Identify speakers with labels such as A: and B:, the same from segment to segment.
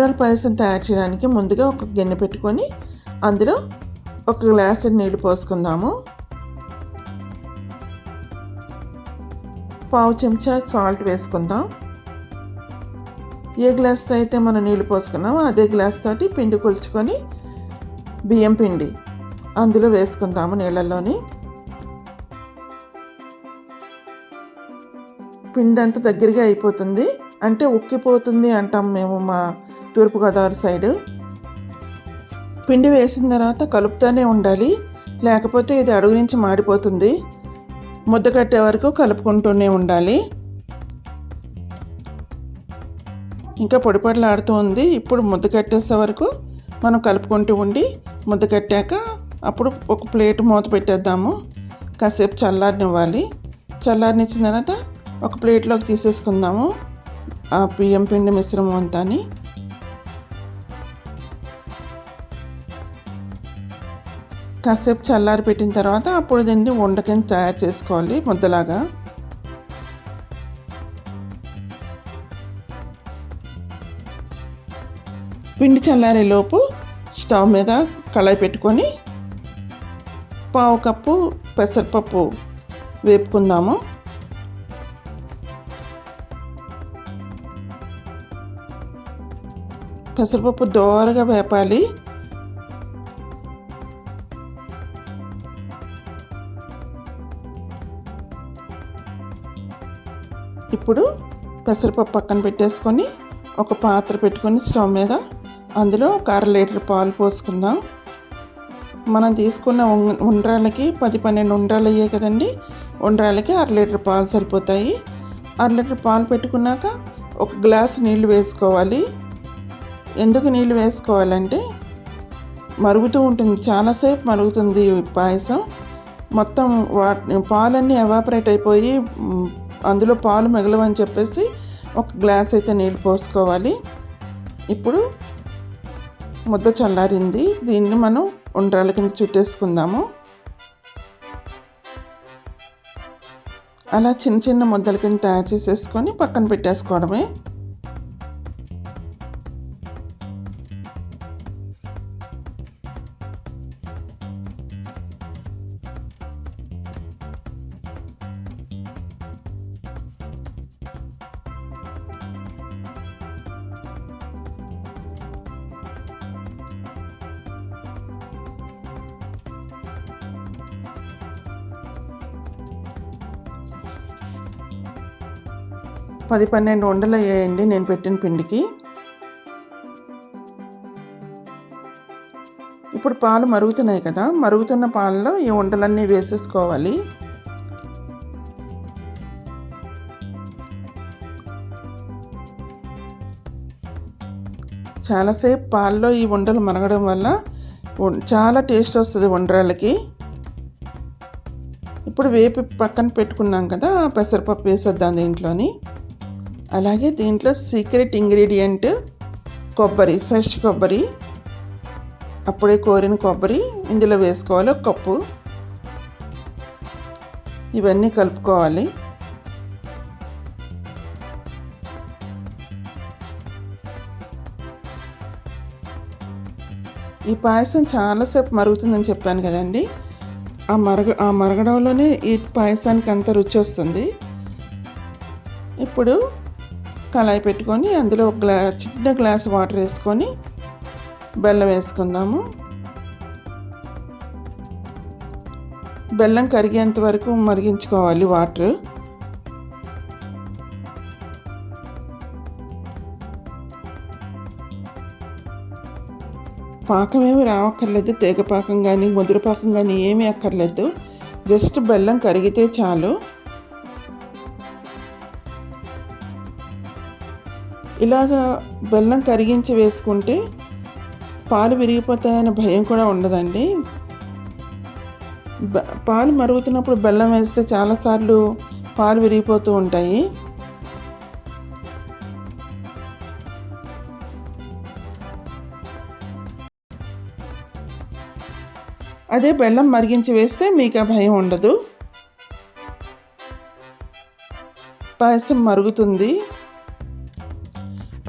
A: ఉండ్రాల పాయసం తయారు చేయడానికి ముందుగా ఒక గిన్నె పెట్టుకొని అందులో ఒక గ్లాసు నీళ్ళు పోసుకుందాము. పావు చెంచా సాల్ట్ వేసుకుందాం. ఏ గ్లాస్ అయితే మనం నీళ్ళు పోసుకున్నామో అదే గ్లాస్ తోటి పిండి కొలుచుకొని బియ్యం పిండి అందులో వేసుకుందాము నీళ్ళల్లోని. పిండి అంతా దగ్గరగా అయిపోతుంది. అంటే ఉక్కిపోతుంది అంటాం మేము మా తూర్పుగోదావరి సైడు. పిండి వేసిన తర్వాత కలుపుతూనే ఉండాలి. లేకపోతే ఇది అడుగు నుంచి మాడిపోతుంది. ముద్ద కట్టే వరకు కలుపుకుంటూనే ఉండాలి. ఇంకా పొడి పొడిలాడుతూ ఉంది. ఇప్పుడు ముద్ద కట్టేసే వరకు మనం కలుపుకుంటూ ఉండి ముద్ద కట్టాక అప్పుడు ఒక ప్లేట్ మూత పెట్టేద్దాము. కాసేపు చల్లారనివ్వాలి. చల్లారనిచ్చిన తర్వాత ఒక ప్లేట్లోకి తీసేసుకుందాము. ఆ బియ్యం పిండి మిశ్రమం అంతాని. కాసేపు చల్లారి పెట్టిన తర్వాత అప్పుడు దీన్ని వండకని తయారు చేసుకోవాలి ముద్దలాగా. పిండి చల్లారేలోపు స్టవ్ మీద కళాయి పెట్టుకొని పావు కప్పు పెసరపప్పు వేపుకుందాము. పెసరపప్పు దోరగా వేపాలి. ఇప్పుడు పెసరపప్పు పక్కన పెట్టేసుకొని ఒక పాత్ర పెట్టుకొని స్టవ్ మీద అందులో ఒక అర లీటర్ పాలు పోసుకుందాం. మనం తీసుకున్న ఉండ్రాలకి పది పన్నెండు ఉండ్రాలు అయ్యాయి కదండి. ఉండ్రాలకి అర లీటర్ పాలు సరిపోతాయి. అర లీటర్ పాలు పెట్టుకున్నాక ఒక గ్లాస్ నీళ్ళు వేసుకోవాలి. ఎందుకు నీళ్ళు వేసుకోవాలంటే మరుగుతూ ఉంటుంది. చాలాసేపు మరుగుతుంది పాయసం. మొత్తం వా పాలన్నీ ఎవాపరేట్ అయిపోయి అందులో పాలు మిగలవని చెప్పేసి ఒక గ్లాస్ అయితే నీళ్ళు పోసుకోవాలి. ఇప్పుడు ముద్ద చల్లారింది. దీన్ని మనం ఉండ్రాల కింద చుట్టేసుకుందాము. అలా చిన్న చిన్న ముద్దల కింద తయారు చేసేసుకొని పక్కన పెట్టేసుకోవడమే. పది పన్నెండు వండలు అయ్యాయండి నేను పెట్టిన పిండికి. ఇప్పుడు పాలు మరుగుతున్నాయి కదా మరుగుతున్న పాలలో ఈ వండలన్నీ వేసేసుకోవాలి. చాలాసేపు పాల్లో ఈ వండలు మరగడం వల్ల చాలా టేస్ట్ వస్తుంది ఉండ్రాళ్ళకి ఇప్పుడు వేపి పక్కన పెట్టుకున్నాం కదా పెసరపప్పు వేసేద్దాం దీంట్లోని. అలాగే దీంట్లో సీక్రెట్ ఇంగ్రీడియంట్ కొబ్బరి ఫ్రెష్ కొబ్బరి అప్పుడే కోరిన కొబ్బరి ఇందులో వేసుకోవాలి ఒక కప్పు. ఇవన్నీ కలుపుకోవాలి. ఈ పాయసం చాలాసేపు మరుగుతుందని చెప్పాను కదండి. ఆ మరగ ఆ మరగడంలోనే ఈ పాయసానికి అంత రుచి వస్తుంది. ఇప్పుడు కళాయి పెట్టుకొని అందులో ఒక గ్లా చిన్న గ్లాస్ వాటర్ వేసుకొని బెల్లం వేసుకుందాము. బెల్లం కరిగేంత వరకు మరిగించుకోవాలి వాటర్. పాకం ఏమి రావక్కర్లేదు తీగ పాకం కానీ ముదురు పాకం కానీ ఏమీ అక్కర్లేదు. జస్ట్ బెల్లం కరిగితే చాలు. ఇలాగా బెల్లం కరిగించి వేసుకుంటే పాలు విరిగిపోతాయనే భయం కూడా ఉండదండి. పాలు మరుగుతున్నప్పుడు బెల్లం వేస్తే చాలాసార్లు పాలు విరిగిపోతూ ఉంటాయి. అదే బెల్లం మరిగించి వేస్తే మీకు ఆ భయం ఉండదు. పాయసం మరుగుతుంది.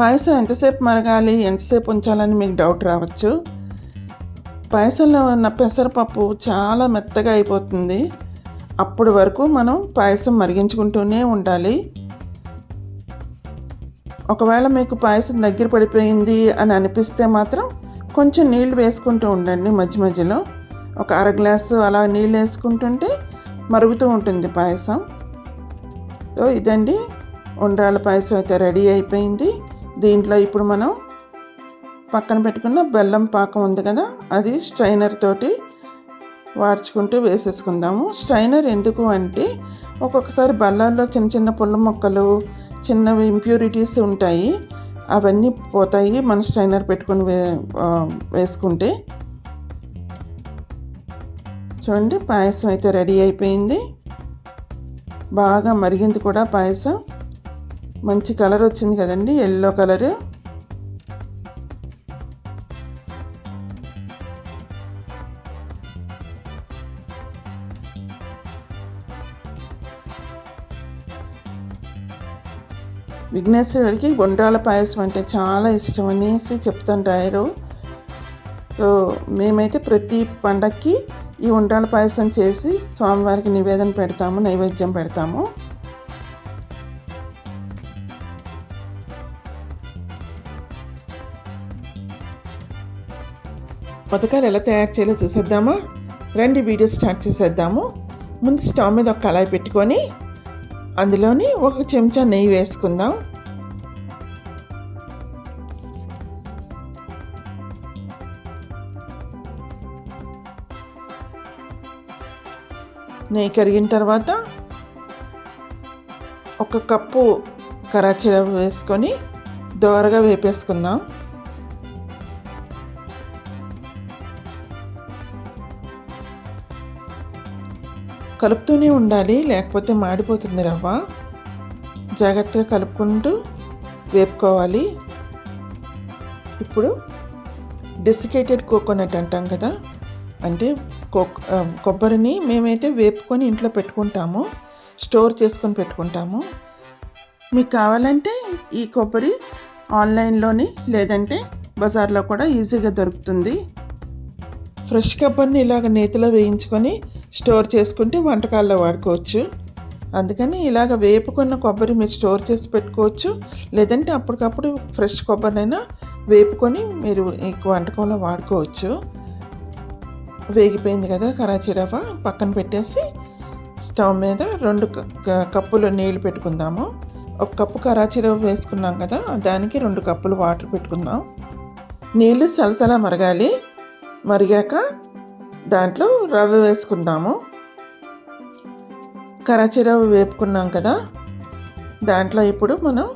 A: పాయసం ఎంతసేపు మరగాలి ఎంతసేపు ఉంచాలని మీకు డౌట్ రావచ్చు. పాయసంలో ఉన్న పెసరపప్పు చాలా మెత్తగా అయిపోతుంది. అప్పటి వరకు మనం పాయసం మరిగించుకుంటూనే ఉండాలి. ఒకవేళ మీకు పాయసం దగ్గర పడిపోయింది అని అనిపిస్తే మాత్రం కొంచెం నీళ్ళు వేసుకుంటూ ఉండండి మధ్య మధ్యలో. ఒక అర గ్లాసు అలా నీళ్ళు వేసుకుంటుంటే మరుగుతూ ఉంటుంది పాయసం. సో ఇదండి. ఉండ్రాల పాయసం అయితే రెడీ అయిపోయింది. దీంట్లో ఇప్పుడు మనం పక్కన పెట్టుకున్న బెల్లం పాకం ఉంది కదా అది స్ట్రైనర్ తోటి వాడ్చుకుంటూ వేసేసుకుందాము. స్ట్రైనర్ ఎందుకు అంటే ఒక్కొక్కసారి బల్లాల్లో చిన్న చిన్న పుల్ల మొక్కలు చిన్నవి ఇంప్యూరిటీస్ ఉంటాయి. అవన్నీ పోతాయి మన స్ట్రైనర్ పెట్టుకొని వే వేసుకుంటే. చూడండి పాయసం అయితే రెడీ అయిపోయింది. బాగా మరిగింది కూడా పాయసం. మంచి కలర్ వచ్చింది కదండి ఎల్లో కలరు. విఘ్నేశ్వరుడికి గుండ్రాల పాయసం అంటే చాలా ఇష్టం అనేసి చెప్తుంటారు. సో మేమైతే ప్రతి పండక్కి ఈ ఉండ్రాల పాయసం చేసి స్వామివారికి నివేదన పెడతాము నైవేద్యం పెడతాము. పథకాలు ఎలా తయారు చేయాలో చూసేద్దామా? రెండు వీడియో స్టార్ట్ చేసేద్దాము. ముందు స్టవ్ మీద ఒక కళాయి పెట్టుకొని అందులోని ఒక చెంచా నెయ్యి వేసుకుందాం. నెయ్యి కరిగిన తర్వాత ఒక కప్పు కరాచీ వేసుకొని దోరగా వేపేసుకుందాం. కలుపుతూనే ఉండాలి లేకపోతే మాడిపోతుంది రవ్వ. జాగ్రత్తగా కలుపుకుంటూ వేపుకోవాలి. ఇప్పుడు డెసికేటెడ్ కోకోనట్ అంటాం కదా అంటే కొబ్బరిని మేమైతే వేపుకొని ఇంట్లో పెట్టుకుంటాము స్టోర్ చేసుకొని పెట్టుకుంటాము. మీకు కావాలంటే ఈ కొబ్బరి ఆన్లైన్లోని లేదంటే బజార్లో కూడా ఈజీగా దొరుకుతుంది. ఫ్రెష్ కొబ్బరిని ఇలాగ నేతిలో వేయించుకొని స్టోర్ చేసుకుంటే వంటకాల్లో వాడుకోవచ్చు. అందుకని ఇలాగ వేపుకున్న కొబ్బరి మీరు స్టోర్ చేసి పెట్టుకోవచ్చు. లేదంటే అప్పటికప్పుడు ఫ్రెష్ కొబ్బరినైనా వేపుకొని మీరు ఈ వంటకంలో వాడుకోవచ్చు. వేగిపోయింది కదా కరాచీ రవ్వ. పక్కన పెట్టేసి స్టవ్ మీద రెండు కప్పులు నీళ్ళు పెట్టుకుందాము. ఒక కప్పు కరాచీ రవ్వ వేసుకున్నాం కదా దానికి రెండు కప్పులు వాటర్ పెట్టుకుందాం. నీళ్ళు సలసలా మరగాలి. మరిగాక దాంట్లో రవ్వ వేసుకుందాము. కరాచీ రవ్వ వేపుకున్నాం కదా దాంట్లో ఇప్పుడు మనం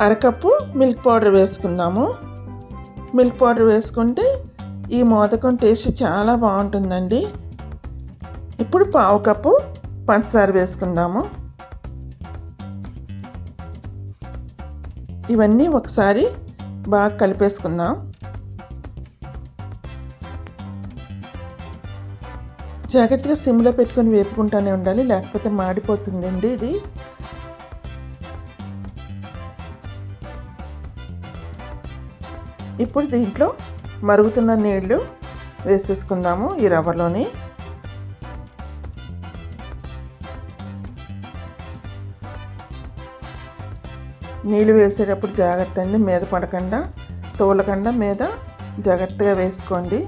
A: అరకప్పు మిల్క్ పౌడర్ వేసుకుందాము. మిల్క్ పౌడర్ వేసుకుంటే ఈ మోదకం టేస్ట్ చాలా బాగుంటుందండి. ఇప్పుడు పావు కప్పు పంచదార వేసుకుందాము. ఇవన్నీ ఒకసారి బాగా కలిపేసుకుందాం. జాగ్రత్తగా సిమ్లో పెట్టుకొని వేపుకుంటూనే ఉండాలి లేకపోతే మాడిపోతుందండి ఇది. ఇప్పుడు దీంట్లో మరుగుతున్న నీళ్ళు వేసేసుకుందాము ఈ రవ్వలోని. నీళ్ళు వేసేటప్పుడు జాగ్రత్త అండి మీద పడకుండా తోలకుండా మీద జాగ్రత్తగా వేసుకోండి.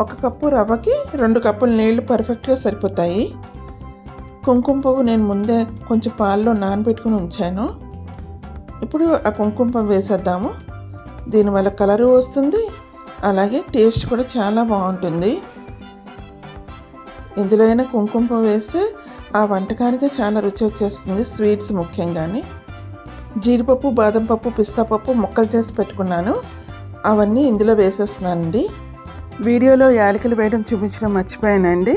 A: ఒక కప్పు రవ్వకి రెండు కప్పుల నీళ్ళు పర్ఫెక్ట్గా సరిపోతాయి. కుంకుమ పువ్వు నేను ముందే కొంచెం పాల్లో నానబెట్టుకుని ఉంచాను. ఇప్పుడు ఆ కుంకుమ వేసేద్దాము. దీనివల్ల కలరు వస్తుంది. అలాగే టేస్ట్ కూడా చాలా బాగుంటుంది. ఇందులో అయినా కుంకుమ వేస్తే ఆ వంటకానికి చాలా రుచి వచ్చేస్తుంది స్వీట్స్ ముఖ్యంగాని. జీడిపప్పు బాదం పప్పు పిస్తా పప్పు ముక్కలు చేసి పెట్టుకున్నాను. అవన్నీ ఇందులో వేసేస్తున్నానండి. వీడియోలో యాలకులు వేయడం చూపించడం మర్చిపోయానండి.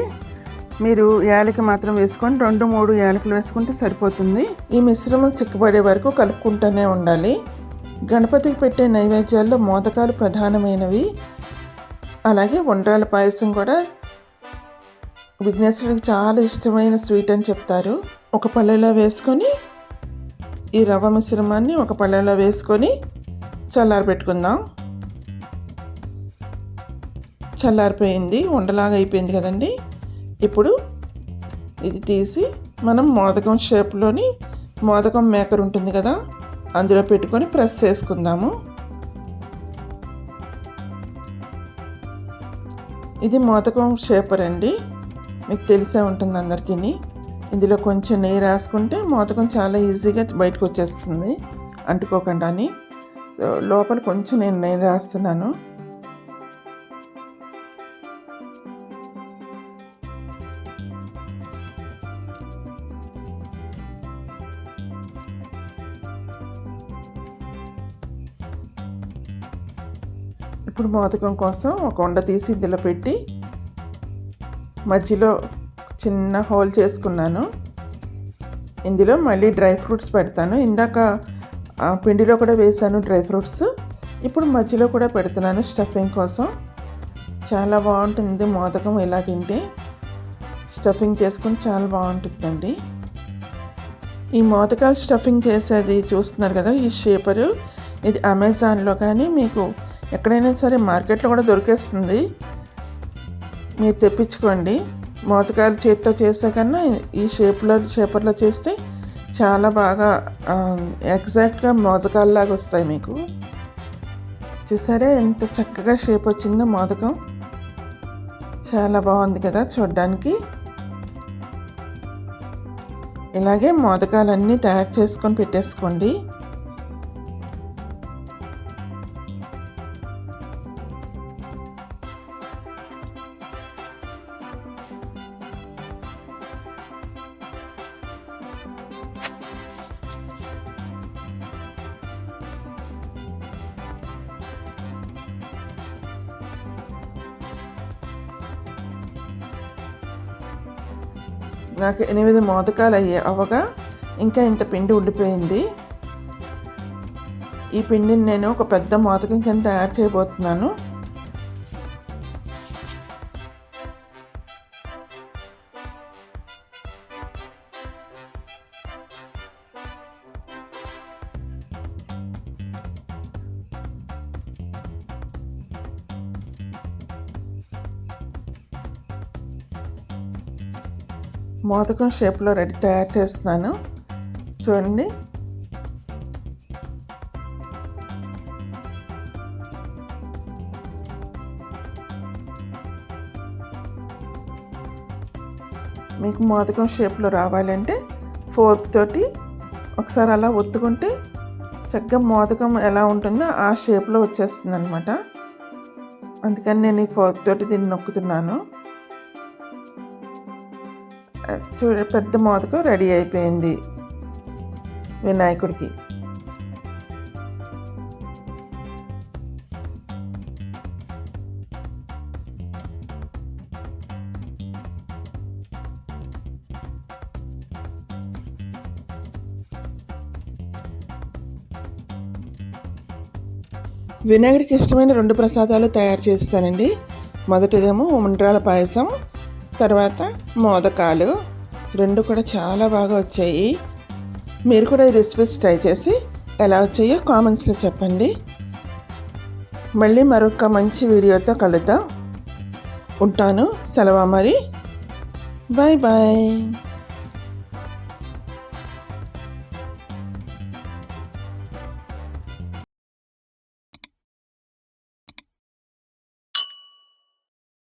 A: మీరు యాలకి మాత్రం వేసుకొని రెండు మూడు యాలకులు వేసుకుంటే సరిపోతుంది. ఈ మిశ్రమం చిక్కబడే వరకు కలుపుకుంటూనే ఉండాలి. గణపతికి పెట్టే నైవేద్యాల్లో మోదకాలు ప్రధానమైనవి. అలాగే ఉండ్రాల పాయసం కూడా విఘ్నేశ్వరుడికి చాలా ఇష్టమైన స్వీట్ అని చెప్తారు. ఒక పళ్ళెలో వేసుకొని ఈ రవ్వ మిశ్రమాన్ని ఒక పళ్ళెలో వేసుకొని చల్లారి పెట్టుకుందాం చల్లారిపోయింది ఉండలాగా అయిపోయింది కదండి. ఇప్పుడు ఇది తీసి మనం మోదకం షేప్లోని మోదకం మేకర్ ఉంటుంది కదా అందులో పెట్టుకొని ప్రెస్ చేసుకుందాము. ఇది మోదకం షేపర్ అండి మీకు తెలిసే ఉంటుంది అందరికీ ఇందులో కొంచెం నెయ్యి రాసుకుంటే మోదకం చాలా ఈజీగా బయటకు వచ్చేస్తుంది అంటుకోకుండా అని. లోపల కొంచెం నేను నెయ్యి రాస్తున్నాను. ఇప్పుడు మోదకం కోసం ఒక ఉండ తీసి ఇందులో పెట్టి మధ్యలో చిన్న హోల్ చేసుకున్నాను. ఇందులో మళ్ళీ డ్రై ఫ్రూట్స్ పెడతాను. ఇందాక పిండిలో కూడా వేసాను డ్రై ఫ్రూట్స్. ఇప్పుడు మధ్యలో కూడా పెడుతున్నాను స్టఫింగ్ కోసం. చాలా బాగుంటుంది మోదకం ఇలా తింటే. స్టఫింగ్ చేసుకుని చాలా బాగుంటుందండి. ఈ మోదకాలు స్టఫింగ్ చేసేది చూస్తున్నారు కదా ఈ షేపరు. ఇది అమెజాన్లో కానీ మీకు ఎక్కడైనా సరే మార్కెట్లో కూడా దొరికేస్తుంది. మీరు తెప్పించుకోండి. మోతకాయలు చేతితో చేసే కన్నా ఈ షేప్లో షేపర్లో చేస్తే చాలా బాగా ఎగ్జాక్ట్గా మోదకాల్లాగా వస్తాయి మీకు. చూసారా ఎంత చక్కగా షేప్ వచ్చిందో మోదకం. చాలా బాగుంది కదా చూడడానికి. ఇలాగే మోదకాలన్నీ తయారు చేసుకొని పెట్టేసుకోండి. నాకు ఎనిమిది మోదకాలు అయ్యే అవగా ఇంకా ఇంత పిండి ఉండిపోయింది. ఈ పిండిని నేను ఒక పెద్ద మోదకం కింద తయారు చేయబోతున్నాను. మోదకం షేప్లో రెడీ తయారు చేస్తున్నాను. చూడండి. మీకు మోదకం షేప్లో రావాలంటే ఫోర్క్ తోటి ఒకసారి అలా ఒత్తుకుంటే చక్కగా మోదకం ఎలా ఉంటుందో ఆ షేప్లో వచ్చేస్తుంది అనమాట అందుకని నేను ఈ ఫోర్క్ తోటి దీన్ని నొక్కుతున్నాను. చూడ పెద్ద మోదకం రెడీ అయిపోయింది వినాయకుడికి. వినాయకుడికి ఇష్టమైన రెండు ప్రసాదాలు తయారు చేస్తానండి. మొదటిదేమో ఉండ్రాల పాయసం తర్వాత మోదకాలు. రెండు కూడా చాలా బాగా వచ్చాయి. మీరు కూడా ఈ రెసిపీస్ ట్రై చేసి ఎలా వచ్చాయో కామెంట్స్లో చెప్పండి. మళ్ళీ మరొక మంచి వీడియోతో కలుద్దాం. ఉంటాను. సెలవు మరి బాయ్ బాయ్.